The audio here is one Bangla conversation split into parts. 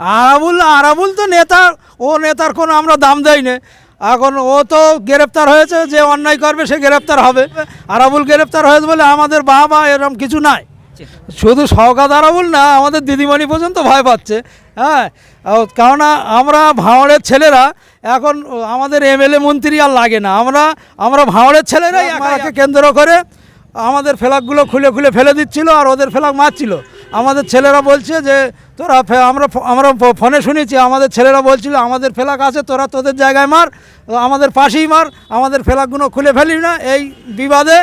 আরাবুল আরাবুল তো নেতা ও নেতার কোনো আমরা দাম দেই না এখন ও তো গ্রেপ্তার হয়েছে যে অন্যায় করবে সে গ্রেপ্তার হবে। আরাবুল গ্রেপ্তার হয়েছে বলে আমাদের বাবা এরকম কিছু নাই। শুধু সওগাত আরাবুল না আমাদের দিদিমণি পর্যন্ত ভয় পাচ্ছে। হ্যাঁ কেননা আমরা ভাঁড়ের ছেলেরা এখন আমাদের এমএলএ মন্ত্রী আর লাগে না। আমরা আমরা ভাঁড়ের ছেলেরাই একাকে কেন্দ্র করে আমাদের ফ্ল্যাগগুলো খুলে খুলে ফেলে দিচ্ছিল আর ওদের ফ্ল্যাগ মারছিল। আমাদের ছেলেরা বলছে যে, তোরা আমরা আমরা ফোনে শুনেছি, আমাদের ছেলেরা বলছিল, আমাদের ফেলাক আছে, তোরা তোদের জায়গায় মার, আমাদের পাশেই মার, আমাদের ফেলাকগুলো খুলে ফেলি না। এই বিবাদে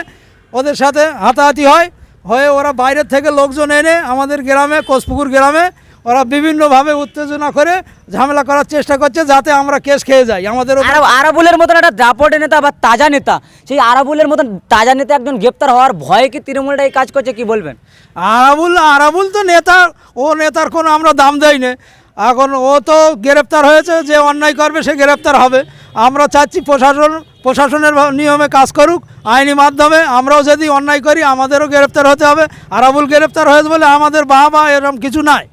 ওদের সাথে হাতাহাতি হয়, হয়ে ওরা বাইরের থেকে লোকজন এনে আমাদের গ্রামে কোষপুকুর গ্রামে ওরা বিভিন্নভাবে উত্তেজনা করে ঝামেলা করার চেষ্টা করছে যাতে আমরা কেস খেয়ে যাই। আমাদের আরাবুলের মতন একটা দাপটে নেতা বা তাজা নেতা সেই আরাবুলের মতন তাজা নেতা একজন গ্রেপ্তার হওয়ার ভয়ে কি তৃণমূলটা এই কাজ করছে কি বলবেন? আরাবুল আরাবুল তো নেতা ও নেতার কোনো আমরা দাম দেই না। এখন ও তো গ্রেপ্তার হয়েছে যে অন্যায় করবে সে গ্রেপ্তার হবে। আমরা চাচ্ছি প্রশাসন প্রশাসনের নিয়মে কাজ করুক আইনি মাধ্যমে। আমরাও যদি অন্যায় করি আমাদেরও গ্রেপ্তার হতে হবে। আরাবুল গ্রেপ্তার হয়েছে বলে আমাদের বাবা এরকম কিছু নাই।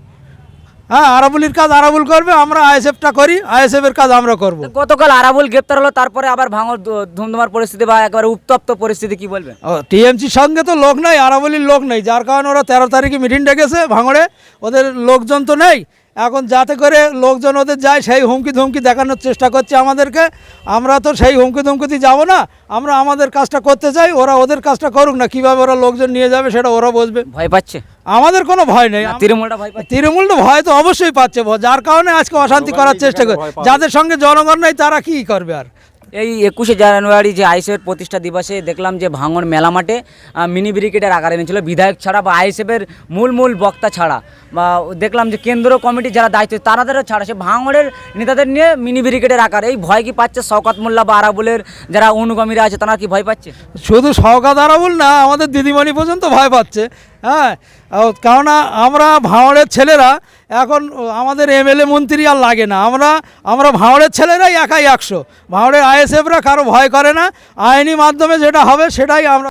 হ্যাঁ আরাবুলির কাজ আরাবুল করবে আমরা আইএসএফটা করি আইএসএফের কাজ আমরা করব। গতকাল আরাবুল গ্রেপ্তার হলো তারপরে আবার ভাঙর ধুমধুমার পরিস্থিতি বা একেবারে উত্তপ্ত পরিস্থিতি কি বলবেন? টিএমসির সঙ্গে তো লোক নেই আরাবলির লোক নেই যার কারণে ওরা তেরো তারিখে মিটিং ডেকেছে ভাঙড়ে ওদের লোকজন তো নেই এখন যাতে করে লোকজন ওদের যায় সেই হুমকি ধুমকি দেখানোর চেষ্টা করছে আমাদেরকে। আমরা তো সেই হুমকি ধুমকিতে যাব না। আমরা আমাদের কাজটা করতে চাই ওরা ওদের কাজটা করুক না। কীভাবে ওরা লোকজন নিয়ে যাবে সেটা ওরা বুঝবে ভয় পাচ্ছে? আমাদের কোনো ভয় নেই। তৃণমূলটা ভয় পাচ্ছে। তৃণমূল তো ভয় তো অবশ্যই পাচ্ছে। যার কারণে আজকে অশান্তি করার চেষ্টা করে। যাদের সঙ্গে জনগণ নেই তারা কি করবে আর? এই একুশে জানুয়ারি যে আইএসএফের প্রতিষ্ঠা দিবসে দেখলাম যে ভাঙন মেলা মাঠে মিনি ব্রিগেডের আকার এনেছিল। বিধায়ক ছাড়া বা আইএসএফের মূল মূল বক্তা ছাড়া। বা দেখলাম যে কেন্দ্র কমিটি যারা দায়িত্ব, তারাদেরও ছাড়া। সে ভাঙড়ের নেতাদের নিয়ে মিনি ব্রিগেডের আকার। এই ভয় কি পাচ্ছে শওকত মোল্লা বা আরাবুলের যারা অনুগামীরা আছে, তারা কি ভয় পাচ্ছে? শুধু সওগাত আরাবুল না, আমাদের দিদিমণি পর্যন্ত ভয় পাচ্ছে। হ্যাঁ? কেননা আমরা ভাঁড়ের ছেলেরা, এখন আমাদের এমএলএ মন্ত্রী আর লাগে না। আমরা আমরা ভাঁড়ের ছেলেরাই একাই একশো। ভাঁড়ের আইএসএফরা কারও ভয় করে না। আইনি মাধ্যমে যেটা হবে সেটাই আমরা